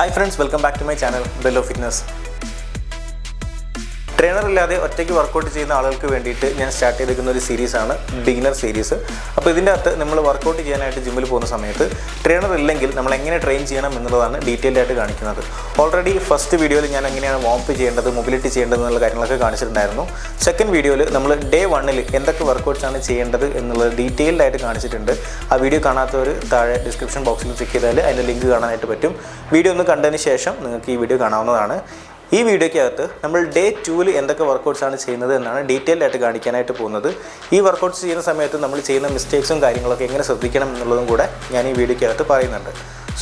Hi friends welcome back to my channel bell of fitness trainer ഇല്ലാതെ ഒറ്റയ്ക്ക് workout ചെയ്യുന്ന ആളുകൾക്ക് വേണ്ടിയിട്ട് ഞാൻ സ്റ്റാർട്ട് ചെയ്തിരിക്കുന്ന ഒരു സീരീസ് ആണ് ബിഗിനർ സീരീസ് അപ്പോൾ ഇതിന്റെ അകത്ത് നമ്മൾ വർക്കൗട്ട് ചെയ്യാനായിട്ട് ജിമ്മിൽ പോകുന്ന സമയത്ത് ട്രെയിനർ ഇല്ലെങ്കിൽ നമ്മൾ എങ്ങനെ ട്രെയിൻ ചെയ്യണം എന്നുള്ളതാണ് ഡീറ്റെയിൽഡ് ആയിട്ട് കാണിക്കുന്നത്. ഓൾറെഡി ഫസ്റ്റ് വീഡിയോയിൽ ഞാൻ എങ്ങനെയാണ് വാംപ്പ് ചെയ്യേണ്ടത് മൊബിലിറ്റി ചെയ്യേണ്ടത് എന്നുള്ള കാര്യങ്ങളൊക്കെ കാണിച്ചിട്ടുണ്ടായിരുന്നു. സെക്കൻഡ് വീഡിയോയിൽ നമ്മൾ ഡേ വണ്ണിൽ എന്തൊക്കെ വർക്കൗട്ട്സ് ആണ് ചെയ്യേണ്ടത് എന്നുള്ളത് ഡീറ്റെയിൽഡ് ആയിട്ട് കാണിച്ചിട്ടുണ്ട്. ആ വീഡിയോ കാണാത്തവർ താഴെ ഡിസ്ക്രിപ്ഷൻ ബോക്സിൽ ചെക്ക് ചെയ്താൽ അതിന്റെ ലിങ്ക് കാണാനായിട്ട് പറ്റും. വീഡിയോ ഒന്ന് കണ്ടതിന് ശേഷം നിങ്ങൾക്ക് ഈ വീഡിയോ കാണാവുന്നതാണ്. ഈ വീഡിയോയ്ക്കകത്ത് നമ്മൾ ഡേ ടൂവിൽ എന്തൊക്കെ വർക്കൗട്ട്സ് ആണ് ചെയ്യുന്നത് എന്നാണ് ഡീറ്റെയിൽ ആയിട്ട് കാണിക്കാനായിട്ട് പോകുന്നത്. ഈ വർക്കൗട്ട്സ് ചെയ്യുന്ന സമയത്ത് നമ്മൾ ചെയ്യുന്ന മിസ്റ്റേക്സും കാര്യങ്ങളൊക്കെ എങ്ങനെ ശ്രദ്ധിക്കണം എന്നുള്ളതും കൂടെ ഞാൻ ഈ വീഡിയോയ്ക്കകത്ത് പറയുന്നുണ്ട്.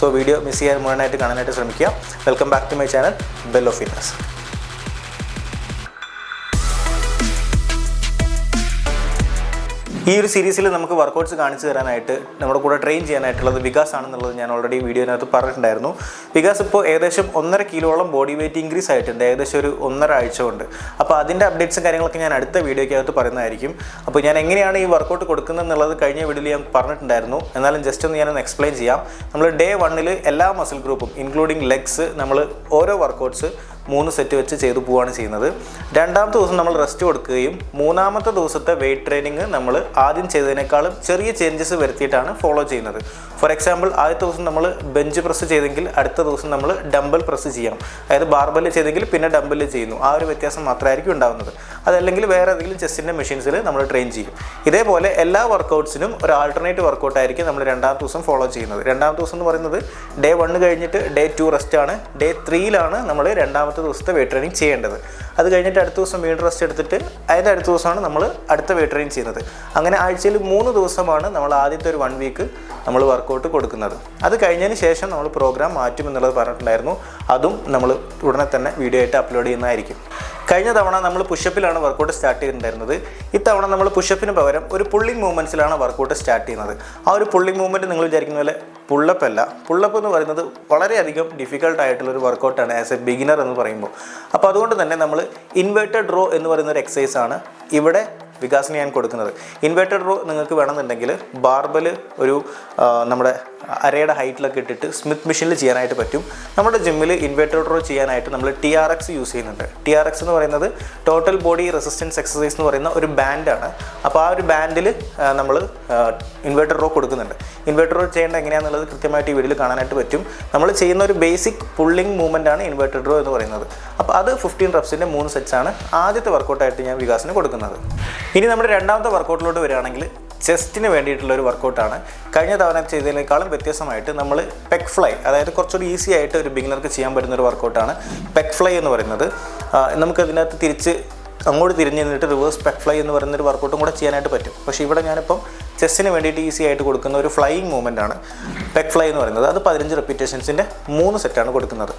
സോ വീഡിയോ മിസ് ചെയ്യാൻ മുഴുവനായിട്ട് കാണാനായിട്ട് ശ്രമിക്കുക. Welcome back to my channel bell of fitness ഈ ഒരു സീരീസിൽ നമുക്ക് വർക്കൗട്ട്സ് കാണിച്ചു തരാനായിട്ട് നമ്മുടെ കൂടെ ട്രെയിൻ ചെയ്യാനായിട്ടുള്ളത് വികാസ് ആണെന്നുള്ളത് ഞാൻ ഓൾറെഡി വീഡിയോനകത്ത് പറഞ്ഞിട്ടുണ്ടായിരുന്നു. വികാസ് ഇപ്പോൾ ഏകദേശം ഒന്നര കിലോളം ബോഡി വെയിറ്റ് ഇൻക്രീസ് ആയിട്ടുണ്ട്. ഏകദേശം ഒരു ഒന്നര ആഴ്ച കൊണ്ട്. അപ്പോൾ അതിന്റെ അപ്ഡേറ്റ്സും കാര്യങ്ങളൊക്കെ ഞാൻ അടുത്ത വീഡിയോയ്ക്കകത്ത് പറയുന്നതായിരിക്കും. അപ്പോൾ ഞാൻ എങ്ങനെയാണ് ഈ വർക്കൗട്ട് കൊടുക്കുന്നത് എന്നുള്ളത് കഴിഞ്ഞ വീഡിയോയിൽ ഞാൻ പറഞ്ഞിട്ടുണ്ടായിരുന്നു. എന്നാലും ജസ്റ്റ് ഒന്ന് ഞാനൊന്ന് എക്സ്പ്ലെയിൻ ചെയ്യാം. നമ്മൾ ഡേ വണ്ണിൽ എല്ലാ മസിൽ ഗ്രൂപ്പും ഇൻക്ലൂഡിങ് ലെഗ്സ് നമ്മൾ ഓരോ വർക്കൗട്ട്സ് മൂന്ന് സെറ്റ് വെച്ച് ചെയ്തു പോവുകയാണ് ചെയ്യുന്നത്. രണ്ടാമത്തെ ദിവസം നമ്മൾ റെസ്റ്റ് കൊടുക്കുകയും മൂന്നാമത്തെ ദിവസത്തെ വെയിറ്റ് ട്രെയിനിങ് നമ്മൾ ആദ്യം ചെയ്തതിനേക്കാളും ചെറിയ ചേഞ്ചസ് വരുത്തിയിട്ടാണ് ഫോളോ ചെയ്യുന്നത്. ഫോർ എക്സാമ്പിൾ ആദ്യത്തെ ദിവസം നമ്മൾ ബെഞ്ച് പ്രസ് ചെയ്തെങ്കിൽ അടുത്ത ദിവസം നമ്മൾ ഡംബൽ പ്രസ് ചെയ്യണം. അതായത് ബാർബൽ ചെയ്തെങ്കിൽ പിന്നെ ഡംബൽ ചെയ്യുന്നു. ആ ഒരു വ്യത്യാസം മാത്രമായിരിക്കും ഉണ്ടാകുന്നത് അതല്ലെങ്കിൽ വേറെ ഏതെങ്കിലും ചെസ്റ്റിന്റെ മെഷീൻസിൽ നമ്മൾ ട്രെയിൻ ചെയ്യും. ഇതേപോലെ എല്ലാ വർക്കൗട്ട്സിനും ഒരു ആൾട്ടർനേറ്റ് വർക്കൗട്ട് ആയിരിക്കും നമ്മൾ രണ്ടാമത്തെ ദിവസം ഫോളോ ചെയ്യുന്നത്. രണ്ടാമത്തെ ദിവസം എന്ന് പറയുന്നത് ഡേ വണ് കഴിഞ്ഞിട്ട് ഡേ ടു റെസ്റ്റ് ആണ്. ഡേ ത്രീയിലാണ് നമ്മൾ രണ്ടാമത്തെ ദിവസത്തെ വെയിറ്റ് ട്രെയിനിങ് ചെയ്യേണ്ടത്. അത് കഴിഞ്ഞിട്ട് അടുത്ത ദിവസം വീണ്ടും റെസ്റ്റ് എടുത്തിട്ട് അതിന്റെ അടുത്ത ദിവസമാണ് നമ്മൾ അടുത്ത വെയിറ്റ് ട്രെയിനിങ് ചെയ്യുന്നത്. അങ്ങനെ ആഴ്ചയിൽ മൂന്ന് ദിവസമാണ് നമ്മൾ ആദ്യത്തെ ഒരു വൺ വീക്ക് നമ്മൾ വർക്കൗട്ട് കൊടുക്കുന്നത്. അത് കഴിഞ്ഞതിന് ശേഷം നമ്മൾ പ്രോഗ്രാം മാറ്റും എന്നുള്ളത് പറഞ്ഞിട്ടുണ്ടായിരുന്നു. അതും നമ്മൾ ഉടനെ തന്നെ വീഡിയോ ആയിട്ട് അപ്ലോഡ് ചെയ്യുന്നതായിരിക്കും. കഴിഞ്ഞ തവണ നമ്മൾ പുഷപ്പിലാണ് വർക്കൗട്ട് സ്റ്റാർട്ട് ചെയ്തിട്ടുണ്ടായിരുന്നത്. ഇത്തവണ നമ്മൾ പുഷപ്പിന് പകരം ഒരു പുള്ളിങ് മൂവ്മെന്റ്സിലാണ് വർക്കൗട്ട് സ്റ്റാർട്ട് ചെയ്യുന്നത്. ആ ഒരു പുള്ളിങ് മൂവ്മെന്റ് നിങ്ങൾ വിചാരിക്കുന്ന പോലെ പുള്ളപ്പ് അല്ല. പുള്ളപ്പ് എന്ന് പറയുന്നത് വളരെയധികം ഡിഫിക്കൽട്ട് ആയിട്ടുള്ളൊരു വർക്കൗട്ടാണ് ആസ് എ ബിഗിനർ എന്ന് പറയുമ്പോൾ. അപ്പോൾ അതുകൊണ്ട് തന്നെ നമ്മൾ ഇൻവേർട്ടഡ് റോ എന്ന് പറയുന്ന ഒരു എക്സസൈസ് ആണ് ഇവിടെ വികാസിന് ഞാൻ കൊടുക്കുന്നത്. ഇൻവേർട്ടഡ് റോ നിങ്ങൾക്ക് വേണമെന്നുണ്ടെങ്കിൽ ബാർബൽ ഒരു നമ്മുടെ അരയുടെ ഹൈറ്റിലൊക്കെ ഇട്ടിട്ട് സ്മിത്ത് മെഷീനിൽ ചെയ്യാനായിട്ട് പറ്റും. നമ്മുടെ ജിമ്മിൽ ഇൻവേർട്ടഡ് റോ ചെയ്യാനായിട്ട് നമ്മൾ ടി ആർ എക്സ് യൂസ് ചെയ്യുന്നുണ്ട്. ടി ആർ എക്സ് എന്ന് പറയുന്നത് ടോട്ടൽ ബോഡി റെസിസ്റ്റൻസ് എക്സസൈസ് എന്ന് പറയുന്ന ഒരു ബാൻഡാണ് അപ്പോൾ ആ ഒരു ബാൻഡിൽ നമ്മൾ ഇൻവേർട്ടർ റോ കൊടുക്കുന്നുണ്ട്. ഇൻവേർട്ടർ റോ ചെയ്യേണ്ട എങ്ങനെയാണെന്നുള്ളത് കൃത്യമായിട്ട് ഈ വീഡിയോയിൽ കാണാനായിട്ട് പറ്റും. നമ്മൾ ചെയ്യുന്ന ഒരു ബേസിക് പുള്ളിങ് മൂവ്മെന്റ് ആണ് ഇൻവേർട്ടഡ് റോ എന്ന് പറയുന്നത്. അപ്പോൾ അത് ഫിഫ്റ്റീൻ റെപ്സിന്റെ മൂന്ന് സെറ്റ്സ് ആണ് ആദ്യത്തെ വർക്കൗട്ടായിട്ട് ഞാൻ വികാസിന് കൊടുക്കുന്നത്. ഇനി നമ്മുടെ രണ്ടാമത്തെ വർക്കൗട്ടിലോട്ട് വരികയാണെങ്കിൽ ചെസ്റ്റിന് വേണ്ടിയിട്ടുള്ള ഒരു വർക്കൗട്ടാണ് കഴിഞ്ഞ തവണ ചെയ്തതിനേക്കാളും വ്യത്യസ്തമായിട്ട് നമ്മൾ പെക് ഫ്ലൈ അതായത് കുറച്ചുകൂടി ഈസി ആയിട്ട് ഒരു ബിഗിനർക്ക് ചെയ്യാൻ പറ്റുന്ന ഒരു വർക്കൗട്ടാണ് പെക് ഫ്ലൈ എന്ന് പറയുന്നത്. നമുക്കതിനകത്ത് തിരിച്ച് അങ്ങോട്ട് തിരിഞ്ഞ് നിന്നിട്ട് റിവേഴ്സ് പെക് ഫ്ലൈ എന്ന് പറയുന്ന ഒരു വർക്കൗട്ടും കൂടെ ചെയ്യാനായിട്ട് പറ്റും. പക്ഷേ ഇവിടെ ഞാനിപ്പം ചെസ്സിന് വേണ്ടിയിട്ട് ഈസി ആയിട്ട് കൊടുക്കുന്ന ഒരു ഫ്ലൈയിങ് മൂവ്മെന്റ് ആണ് പെക് ഫ്ലൈ എന്ന് പറയുന്നത്. അത് പതിനഞ്ച് റെപ്പിറ്റേഷൻസിന്റെ മൂന്ന് സെറ്റാണ് കൊടുക്കുന്നത്.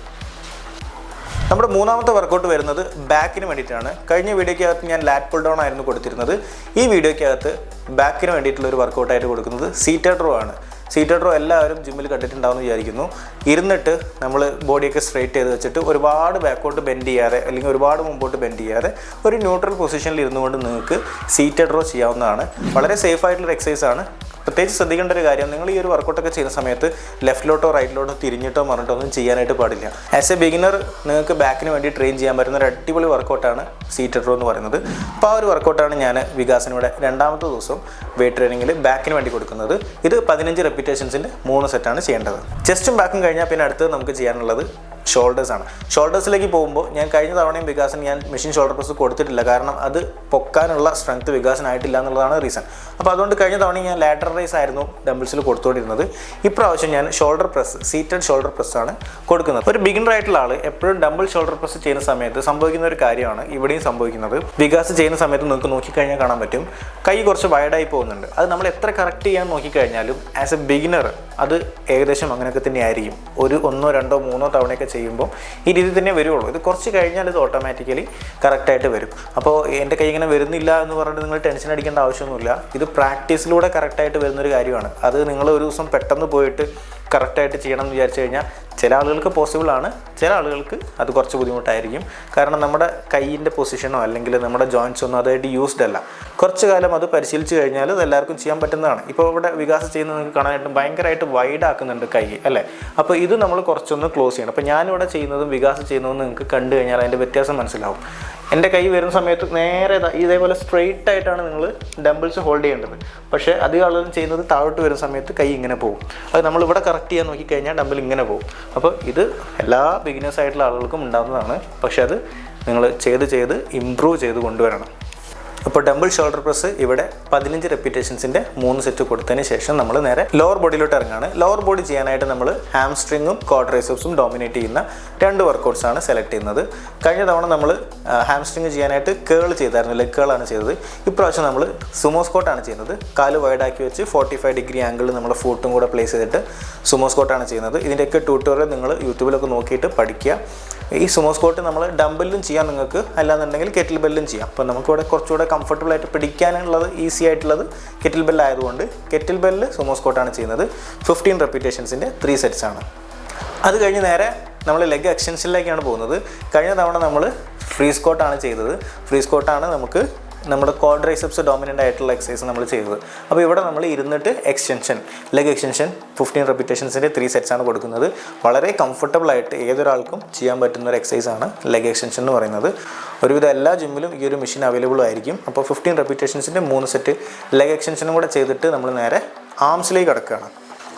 നമ്മുടെ മൂന്നാമത്തെ വർക്കൗട്ട് വരുന്നത് ബാക്കിന് വേണ്ടിയിട്ടാണ്. കഴിഞ്ഞ വീഡിയോയ്ക്കകത്ത് ഞാൻ ലാറ്റ് പുൾ ഡൗൺ ആയിരുന്നു കൊടുത്തിരുന്നത്. ഈ വീഡിയോയ്ക്കകത്ത് ബാക്കിന് വേണ്ടിയിട്ടുള്ള ഒരു വർക്കൗട്ടായിട്ട് കൊടുക്കുന്നത് സീറ്റഡ് റോ ആണ്. സീറ്റഡ് റോ എല്ലാവരും ജിമ്മിൽ കണ്ടിട്ടുണ്ടാവുമെന്ന് വിചാരിക്കുന്നു. ഇരുന്നിട്ട് നമ്മൾ ബോഡിയൊക്കെ സ്ട്രൈറ്റ് ചെയ്ത് വെച്ചിട്ട് ഒരുപാട് ബാക്കോട്ട് ബെൻഡ് ചെയ്യാതെ അല്ലെങ്കിൽ ഒരുപാട് മുമ്പോട്ട് ബെൻഡ് ചെയ്യാതെ ഒരു ന്യൂട്രൽ പൊസിഷനിൽ ഇരുന്നുകൊണ്ട് നിങ്ങൾക്ക് സീറ്റഡ് റോ ചെയ്യാവുന്നതാണ്. വളരെ സേഫ് ആയിട്ടുള്ള എക്സസൈസ് ആണ്. പ്രത്യേകിച്ച് ശ്രദ്ധിക്കേണ്ട ഒരു കാര്യം നിങ്ങൾ ഈ ഒരു വർക്കൗട്ടൊക്കെ ചെയ്യുന്ന സമയത്ത് ലെഫ്റ്റിലോട്ടോ റൈറ്റിലോട്ടോ തിരിഞ്ഞിട്ടോ മറിഞ്ഞിട്ടോ ഒന്നും ചെയ്യാനായിട്ട് പാടില്ല. ആസ് എ ബിഗിനർ നിങ്ങൾക്ക് ബാക്കിന് വേണ്ടി ട്രെയിൻ ചെയ്യാൻ പറ്റുന്ന ഒരു അടിപൊളി വർക്കൗട്ടാണ് സീറ്റഡ് റോ എന്ന് പറയുന്നത്. അപ്പോൾ ആ ഒരു വർക്കൗട്ടാണ് ഞാൻ വികാസനയുടെ രണ്ടാമത്തെ ദിവസം വെയിറ്റ് ട്രെയിനിങ്ങിൽ ബാക്കിന് വേണ്ടി കൊടുക്കുന്നത്. ഇത് പതിനഞ്ച് റെപ്പിറ്റേഷൻസിന്റെ മൂന്ന് സെറ്റാണ് ചെയ്യേണ്ടത്. ചെസ്റ്റും ബാക്കും കഴിഞ്ഞാൽ പിന്നെ അടുത്തത് നമുക്ക് ചെയ്യാനുള്ളത് ഷോൾഡേഴ്സ് ആണ്. ഷോൾഡേഴ്സിലേക്ക് പോകുമ്പോൾ ഞാൻ കഴിഞ്ഞ തവണയും വികാസിന് ഞാൻ മെഷീൻ ഷോൾഡർ പ്രസ് കൊടുത്തിട്ടില്ല. കാരണം അത് പൊക്കാനുള്ള സ്ട്രെങ്ത് വികാസനായിട്ടില്ല എന്നുള്ളതാണ് റീസൺ അപ്പോൾ അതുകൊണ്ട് കഴിഞ്ഞ തവണ ഞാൻ ലാറ്റർ റൈസ് ആയിരുന്നു ഡംബിൾസിൽ കൊടുത്തുകൊണ്ടിരുന്നത് ഇപ്രാവശ്യം ഞാൻ shoulder press seated shoulder press ആണ് കൊടുക്കുന്നത്. ഒരു ബിഗിനർ ആയിട്ടുള്ള ആൾ എപ്പോഴും ഡംബിൾ ഷോൾഡർ പ്രസ് ചെയ്യുന്ന സമയത്ത് സംഭവിക്കുന്ന ഒരു കാര്യമാണ് ഇവിടെയും സംഭവിക്കുന്നത്. വികാസ് ചെയ്യുന്ന സമയത്ത് നിങ്ങൾക്ക് നോക്കിക്കഴിഞ്ഞാൽ കാണാൻ പറ്റും. കൈ കുറച്ച് വൈഡായി പോകുന്നുണ്ട്. അത് നമ്മൾ എത്ര കറക്റ്റ് ചെയ്യാൻ നോക്കിക്കഴിഞ്ഞാലും ആസ് എ ബിഗിനർ അത് ഏകദേശം അങ്ങനെയൊക്കെ തന്നെ ആയിരിക്കും ഒരു ഒന്നോ രണ്ടോ മൂന്നോ തവണയൊക്കെ ചെയ്യുമ്പോൾ ഈ രീതി തന്നെ വരുള്ളൂ. ഇത് കുറച്ച് കഴിഞ്ഞാൽ ഇത് ഓട്ടോമാറ്റിക്കലി കറക്റ്റായിട്ട് വരും. അപ്പോൾ എന്റെ കൈ ഇങ്ങനെ വരുന്നില്ല എന്ന് പറഞ്ഞിട്ട് നിങ്ങൾ ടെൻഷൻ അടിക്കേണ്ട ആവശ്യമൊന്നുമില്ല. ഇത് പ്രാക്ടീസിലൂടെ കറക്റ്റായിട്ട് വരുന്നൊരു കാര്യമാണ്. അത് നിങ്ങൾ ഒരു ദിവസം പെട്ടെന്ന് പോയിട്ട് കറക്റ്റായിട്ട് ചെയ്യണം എന്ന് വിചാരിച്ചു കഴിഞ്ഞാൽ ചില ആളുകൾക്ക് പോസിബിൾ ആണ്. ചില ആളുകൾക്ക് അത് കുറച്ച് ബുദ്ധിമുട്ടായിരിക്കും. കാരണം നമ്മുടെ കൈയിന്റെ പൊസിഷനോ അല്ലെങ്കിൽ നമ്മുടെ ജോയിന്റ്സ് ഒന്നും അതായിട്ട് യൂസ്ഡ് അല്ല. കുറച്ച് കാലം അത് പരിശീലിച്ച് കഴിഞ്ഞാൽ അത് എല്ലാവർക്കും ചെയ്യാൻ പറ്റുന്നതാണ്. ഇപ്പോൾ ഇവിടെ വികാസം ചെയ്യുന്നത് നിങ്ങൾക്ക് കാണാനായിട്ട് ഭയങ്കരമായിട്ട് വൈഡ് ആക്കുന്നുണ്ട് കൈ അല്ലേ? അപ്പോൾ ഇത് നമ്മൾ കുറച്ചൊന്ന് ക്ലോസ് ചെയ്യണം. അപ്പോൾ ഞാനിവിടെ ചെയ്യുന്നതും വികാസം ചെയ്യുന്നതും നിങ്ങൾക്ക് കണ്ടു കഴിഞ്ഞാൽ അതിന്റെ വ്യത്യാസം മനസ്സിലാവും. എന്റെ കൈ വരുന്ന സമയത്ത് നേരെ ഇതേപോലെ സ്ട്രെയിറ്റ് ആയിട്ടാണ് നിങ്ങൾ ഡംബിൾസ് ഹോൾഡ് ചെയ്യേണ്ടത്. പക്ഷേ അധികം ആളുകളും ചെയ്യുന്നത് താഴോട്ട് വരുന്ന സമയത്ത് കൈ ഇങ്ങനെ പോകും. അത് നമ്മൾ ഇവിടെ കറക്റ്റ് ചെയ്യാൻ നോക്കിക്കഴിഞ്ഞാൽ ഡംബിൾ ഇങ്ങനെ പോകും. അപ്പോൾ ഇത് എല്ലാ ബിഗിനേഴ്സ് ആയിട്ടുള്ള ആളുകൾക്കും ഉണ്ടാകുന്നതാണ് പക്ഷേ അത് നിങ്ങൾ ചെയ്ത് ചെയ്ത് ഇമ്പ്രൂവ് ചെയ്ത് കൊണ്ടുവരണം. അപ്പോൾ ഡബിൾ ഷോൾഡർ പ്രസ് ഇവിടെ പതിനഞ്ച് റെപ്പിറ്റേഷൻസിന്റെ മൂന്ന് സെറ്റ് കൊടുത്തതിന് ശേഷം നമ്മൾ നേരെ ലോവർ ബോഡിയിലോട്ട് ഇറങ്ങാണ്. ലോവർ ബോഡി ചെയ്യാനായിട്ട് നമ്മൾ ഹാംസ്ട്രിങ്ങും ക്വാഡ്രൈസപ്സും ഡോമിനേറ്റ് ചെയ്യുന്ന രണ്ട് വർക്കൗട്ട്സ് ആണ് സെലക്ട് ചെയ്യുന്നത്. കഴിഞ്ഞ തവണ നമ്മൾ ഹാംസ്ട്രിങ് ചെയ്യാനായിട്ട് കേൾ ചെയ്തായിരുന്നു ലെഗ് കേളാണ് ചെയ്തത്. ഇപ്രാവശ്യം നമ്മൾ സുമോസ്കോട്ടാണ് ചെയ്യുന്നത്. കാൽ വൈഡാക്കി വെച്ച് ഫോർട്ടി ഫൈവ് ഡിഗ്രി ആംഗിളിൽ നമ്മൾ ഫൂട്ടും കൂടെ പ്ലേസ് ചെയ്തിട്ട് സുമോസ്കോട്ടാണ് ചെയ്യുന്നത്. ഇതിന്റെയൊക്കെ ട്യൂട്ടോറിയൽ നിങ്ങൾ യൂട്യൂബിലൊക്കെ നോക്കിയിട്ട് പഠിക്കുക. ഈ സുമോ സ്കോട്ട് നമ്മൾ ഡംബലിലും ചെയ്യാം നിങ്ങൾക്ക്. അല്ലാന്നുണ്ടെങ്കിൽ കെറ്റിൽ ബെല്ലും ചെയ്യാം. അപ്പോൾ നമുക്കിവിടെ കുറച്ചുകൂടെ കംഫർട്ടബിൾ ആയിട്ട് പിടിക്കാനുള്ളത് ഈസി ആയിട്ടുള്ളത് കെറ്റിൽ ബെല്ലായതുകൊണ്ട് കെറ്റിൽ ബെല്ല് സുമോ സ്കോട്ടാണ് ചെയ്യുന്നത്. ഫിഫ്റ്റീൻ റെപ്പിറ്റേഷൻസിന്റെ ത്രീ സെറ്റ്സ് ആണ്. അത് കഴിഞ്ഞ് നേരെ നമ്മൾ ലെഗ് എക്സ്റ്റൻഷനിലേക്കാണ് പോകുന്നത്. കഴിഞ്ഞ തവണ നമ്മൾ ഫ്രീ സ്കോട്ടാണ് ചെയ്തത്. ഫ്രീ സ്കോട്ടാണ് നമുക്ക് നമ്മുടെ കോഡ്രൈസെപ്സ് ഡോമിനന്റ് ആയിട്ടുള്ള എക്സസൈസ് നമ്മൾ ചെയ്തത്. അപ്പോൾ ഇവിടെ നമ്മൾ ഇരുന്നിട്ട് എക്സ്റ്റൻഷൻ ലെഗ് എക്സ്റ്റൻഷൻ ഫിഫ്റ്റീൻ റെപ്പിറ്റേഷൻസിന്റെ ത്രീ സെറ്റ്സ് ആണ് കൊടുക്കുന്നത്. വളരെ കംഫർട്ടബിൾ ആയിട്ട് ഏതൊരാൾക്കും ചെയ്യാൻ പറ്റുന്ന ഒരു എക്സസൈസ് ആണ് ലെഗ് എക്സ്റ്റൻഷൻ എന്ന് പറയുന്നത്. ഒരുവിധം എല്ലാ ജിമ്മിലും ഈ ഒരു മെഷീൻ അവൈലബിൾ ആയിരിക്കും. അപ്പോൾ ഫിഫ്റ്റീൻ റെപ്പിറ്റേഷൻസിന്റെ മൂന്ന് സെറ്റ് ലെഗ് എക്സ്റ്റൻഷനും കൂടെ ചെയ്തിട്ട് നമ്മൾ നേരെ ആംസിലേക്ക് കിടക്കുകയാണ്.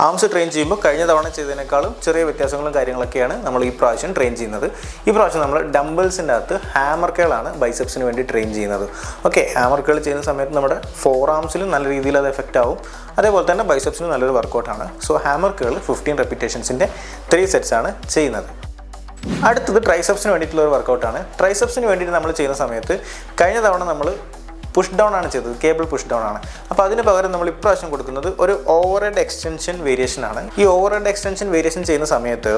ആംസ് ട്രെയിൻ ചെയ്യുമ്പോൾ കഴിഞ്ഞ തവണ ചെയ്തതിനേക്കാളും ചെറിയ വ്യത്യാസങ്ങളും കാര്യങ്ങളൊക്കെയാണ് നമ്മൾ ഈ പ്രാവശ്യം ട്രെയിൻ ചെയ്യുന്നത്. ഈ പ്രാവശ്യം നമ്മൾ ഡംബിൾസിന്റെ അകത്ത് ഹാമർക്കുകളാണ് കേളാണ് ബൈസെപ്സിന് വേണ്ടി ട്രെയിൻ ചെയ്യുന്നത്. ഓക്കെ ഹാമർക്കുകൾ കേൾ ചെയ്യുന്ന സമയത്ത് നമ്മുടെ ഫോർ ആംസിലും നല്ല രീതിയിൽ അത് എഫക്റ്റ് ആവും. അതേപോലെ തന്നെ ബൈസെപ്സിനും നല്ലൊരു വർക്കൗട്ടാണ് സോ ഹാമർക്കുകൾ കേൾ ഫിഫ്റ്റീൻ റെപ്പിറ്റേഷൻസിന്റെ ത്രീ സെറ്റ്സ് ആണ് ചെയ്യുന്നത്. അടുത്തത് ട്രൈസെപ്സിന് വേണ്ടിയിട്ടുള്ള ഒരു വർക്കൗട്ടാണ് ട്രൈസെപ്സിന് വേണ്ടിയിട്ട് നമ്മൾ ചെയ്യുന്ന സമയത്ത് കഴിഞ്ഞ തവണ നമ്മൾ പുഷ് ഡൗൺ ആണ് ചെയ്തത്. കേബിൾ പുഷ് ഡൗൺ ആണ്. അപ്പോൾ അതിന് പകരം നമ്മൾ ഇപ്രാവശ്യം കൊടുക്കുന്നത് ഒരു ഓവർ ഹെഡ് എക്സ്റ്റൻഷൻ വേരിയേഷൻ ആണ്. ഈ ഓവർ ഹെഡ് എക്സ്റ്റൻഷൻ വേരിയേഷൻ ചെയ്യുന്ന സമയത്ത്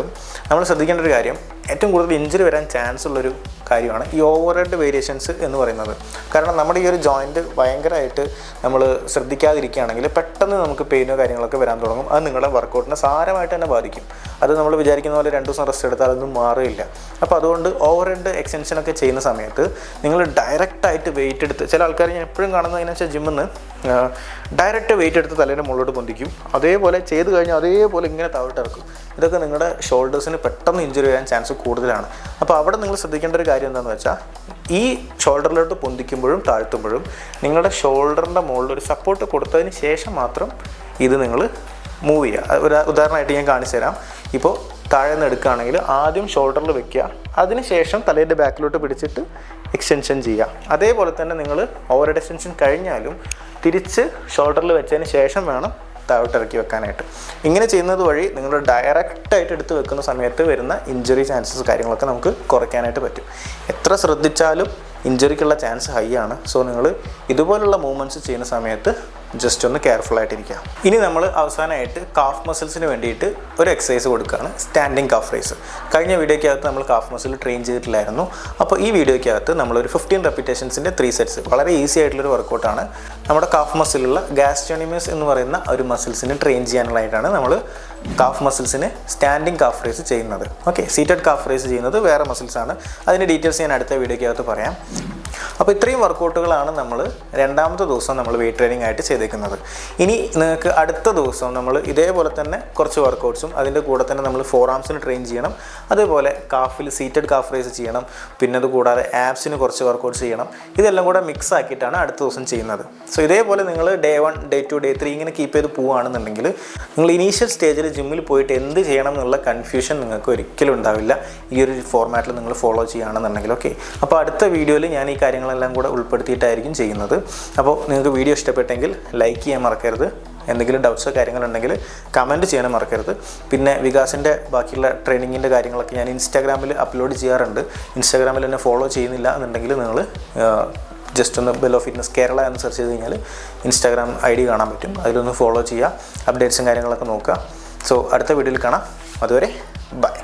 നമ്മൾ ശ്രദ്ധിക്കേണ്ട ഒരു കാര്യം ഏറ്റവും കൂടുതൽ ഇഞ്ചുറി വരാൻ ചാൻസ് ഉള്ളൊരു കാര്യമാണ് ഈ ഓവർ ഹെഡ് വേരിയേഷൻസ് എന്ന് പറയുന്നത്. കാരണം നമ്മുടെ ഈ ഒരു ജോയിന്റ് ഭയങ്കരമായിട്ട് നമ്മൾ ശ്രദ്ധിക്കാതിരിക്കുകയാണെങ്കിൽ പെട്ടെന്ന് നമുക്ക് പെയിനോ കാര്യങ്ങളൊക്കെ വരാൻ തുടങ്ങും. അത് നിങ്ങളുടെ വർക്കൗട്ടിനെ സാരമായിട്ട് തന്നെ ബാധിക്കും. അത് നമ്മൾ വിചാരിക്കുന്ന പോലെ രണ്ട് ദിവസം റെസ്റ്റ് എടുത്താൽ അതൊന്നും മാറില്ല അപ്പോൾ അതുകൊണ്ട് ഓവർ ഹെഡ് എക്സ്റ്റൻഷനൊക്കെ ചെയ്യുന്ന സമയത്ത് നിങ്ങൾ ഡയറക്റ്റായിട്ട് വെയിറ്റ് എടുത്ത് ചില ആൾക്കാർ ഞാൻ എപ്പോഴും കാണുന്നത് കാണുന്നതെന്ന് വെച്ചാൽ ജിമ്മിൽ നിന്ന് ഡയറക്റ്റ് വെയിറ്റ് എടുത്ത് തലേന്റെ മുകളിലോട്ട് പൊന്തിക്കും. അതേപോലെ ചെയ്ത് കഴിഞ്ഞാൽ അതേപോലെ ഇങ്ങനെ താഴോട്ട് ഇറക്കും. ഇതൊക്കെ നിങ്ങളുടെ ഷോൾഡേഴ്സിന് പെട്ടെന്ന് ഇഞ്ചുറി വരാൻ ചാൻസ് കൂടുതലാണ്. അപ്പോൾ അവിടെ നിങ്ങൾ ശ്രദ്ധിക്കേണ്ട ഒരു കാര്യം എന്താണെന്ന് വെച്ചാൽ ഈ ഷോൾഡറിലോട്ട് പൊന്തിക്കുമ്പോഴും താഴ്ത്തുമ്പോഴും നിങ്ങളുടെ ഷോൾഡറിന്റെ മുകളിൽ ഒരു സപ്പോർട്ട് കൊടുത്തതിന് ശേഷം മാത്രം ഇത് നിങ്ങൾ മൂവ് ചെയ്യുക. ഒരു ഉദാഹരണമായിട്ട് ഞാൻ കാണിച്ചു തരാം. ഇപ്പോൾ താഴെ നിന്ന് എടുക്കുകയാണെങ്കിൽ ആദ്യം ഷോൾഡറിൽ വെക്കുക. അതിനുശേഷം തലേന്റെ ബാക്കിലോട്ട് പിടിച്ചിട്ട് എക്സ്റ്റൻഷൻ ചെയ്യുക. അതേപോലെ തന്നെ നിങ്ങൾ ഓവർ എക്സ്റ്റൻഷൻ കഴിഞ്ഞാലും തിരിച്ച് ഷോൾഡറിൽ വെച്ചതിന് ശേഷം വേണം താഴോട്ട് ഇറക്കി വെക്കാനായിട്ട്. ഇങ്ങനെ ചെയ്യുന്നത് വഴി നിങ്ങൾ ഡയറക്റ്റായിട്ട് എടുത്ത് വെക്കുന്ന സമയത്ത് വരുന്ന ഇഞ്ചുറി ചാൻസസ് കാര്യങ്ങളൊക്കെ നമുക്ക് കുറയ്ക്കാനായിട്ട് പറ്റും. എത്ര ശ്രദ്ധിച്ചാലും ഇഞ്ചുറിക്കുള്ള ചാൻസ് ഹൈ ആണ്. സോ നിങ്ങൾ ഇതുപോലുള്ള മൂവ്മെന്റ്സ് ചെയ്യുന്ന സമയത്ത് ജസ്റ്റ് ഒന്ന് കെയർഫുൾ ആയിട്ടിരിക്കുക ഇനി നമ്മൾ അവസാനമായിട്ട് കാഫ് മസിൽസിന് വേണ്ടിയിട്ട് ഒരു എക്സസൈസ് കൊടുക്കുകയാണ് സ്റ്റാൻഡിങ് കാഫ് റേസ് കഴിഞ്ഞ വീഡിയോയ്ക്കകത്ത് നമ്മൾ കാഫ് മസിൽ ട്രെയിൻ ചെയ്തിട്ടില്ലായിരുന്നു. അപ്പോൾ ഈ വീഡിയോയ്ക്കകത്ത് നമ്മളൊരു ഫിഫ്റ്റീൻ റെപ്പിറ്റേഷൻസിന്റെ ത്രീ സെറ്റ്സ് വളരെ ഈസി ആയിട്ടുള്ളൊരു വർക്കൗട്ടാണ് നമ്മുടെ കാഫ് മസിലുള്ള ഗാസ്ട്രോണിമസ് എന്ന് പറയുന്ന ഒരു മസിൽസിനെ ട്രെയിൻ ചെയ്യാനുള്ളതായിട്ടാണ് നമ്മൾ കാഫ് മസിൽസിന് സ്റ്റാൻഡിങ് കാഫ് റേസ് ചെയ്യുന്നത്. ഓക്കെ സീറ്റഡ് കാഫ് റേസ് ചെയ്യുന്നത് വേറെ മസിൽസാണ് അതിന്റെ ഡീറ്റെയിൽസ് ഞാൻ അടുത്ത വീഡിയോയ്ക്കകത്ത് പറയാം. അപ്പോൾ ഇത്രയും വർക്കൗട്ടുകളാണ് നമ്മൾ രണ്ടാമത്തെ ദിവസം നമ്മൾ വെയിറ്റ് ട്രെയിനിങ് ആയിട്ട് ചെയ്തേക്കുന്നത്. ഇനി നിങ്ങൾക്ക് അടുത്ത ദിവസം നമ്മൾ ഇതേപോലെ തന്നെ കുറച്ച് വർക്കൗട്ട്സും അതിന്റെ കൂടെ തന്നെ നമ്മൾ ഫോർ ആംസിന് ട്രെയിൻ ചെയ്യണം. അതേപോലെ കാഫിൽ സീറ്റഡ് കാഫ് റേസ് ചെയ്യണം. പിന്നെ അത് കൂടാതെ ആപ്സിന് കുറച്ച് വർക്കൗട്ട്സ് ചെയ്യണം. ഇതെല്ലാം കൂടെ മിക്സ് ആക്കിയിട്ടാണ് അടുത്ത ദിവസം ചെയ്യുന്നത്. സോ ഇതേപോലെ നിങ്ങൾ day one day two day three ഇങ്ങനെ കീപ്പ് ചെയ്ത് പോവുകയാണെന്നുണ്ടെങ്കിൽ നിങ്ങൾ ഇനീഷ്യൽ സ്റ്റേജിൽ ജിമ്മിൽ പോയിട്ട് എന്ത് ചെയ്യണം എന്നുള്ള കൺഫ്യൂഷൻ നിങ്ങൾക്ക് ഒരിക്കലും ഉണ്ടാവില്ല. ഈ ഒരു ഫോർമാറ്റിൽ നിങ്ങൾ ഫോളോ ചെയ്യുകയാണെന്നുണ്ടെങ്കിൽ ഓക്കെ അപ്പോൾ അടുത്ത വീഡിയോയിൽ ഞാൻ ഈ കാര്യങ്ങളെല്ലാം കൂടെ ഉൾപ്പെടുത്തിയിട്ടായിരിക്കും ചെയ്യുന്നത്. അപ്പോൾ നിങ്ങൾക്ക് വീഡിയോ ഇഷ്ടപ്പെട്ടെങ്കിൽ ലൈക്ക് ചെയ്യാൻ മറക്കരുത്. എന്തെങ്കിലും ഡൗട്ട്സോ കാര്യങ്ങളുണ്ടെങ്കിൽ കമന്റ് ചെയ്യാനും മറക്കരുത്. പിന്നെ വികാസിന്റെ ബാക്കിയുള്ള ട്രെയിനിങ്ങിന്റെ കാര്യങ്ങളൊക്കെ ഞാൻ ഇൻസ്റ്റാഗ്രാമിൽ അപ്ലോഡ് ചെയ്യാറുണ്ട്. ഇൻസ്റ്റാഗ്രാമിൽ എന്നെ ഫോളോ ചെയ്യുന്നില്ല എന്നുണ്ടെങ്കിൽ നിങ്ങൾ ജസ്റ്റ് ഒന്ന് ഓഫ് ഫിറ്റ്നസ് കേരള എന്ന് സെർച്ച് ചെയ്ത് കഴിഞ്ഞാൽ ഇൻസ്റ്റാഗ്രാം ഐ ഡി കാണാൻ പറ്റും. അതിലൊന്ന് ഫോളോ ചെയ്യുക. അപ്ഡേറ്റ്സും കാര്യങ്ങളൊക്കെ നോക്കുക. സോ അടുത്ത വീഡിയോയിൽ കാണാം. അതുവരെ ബൈ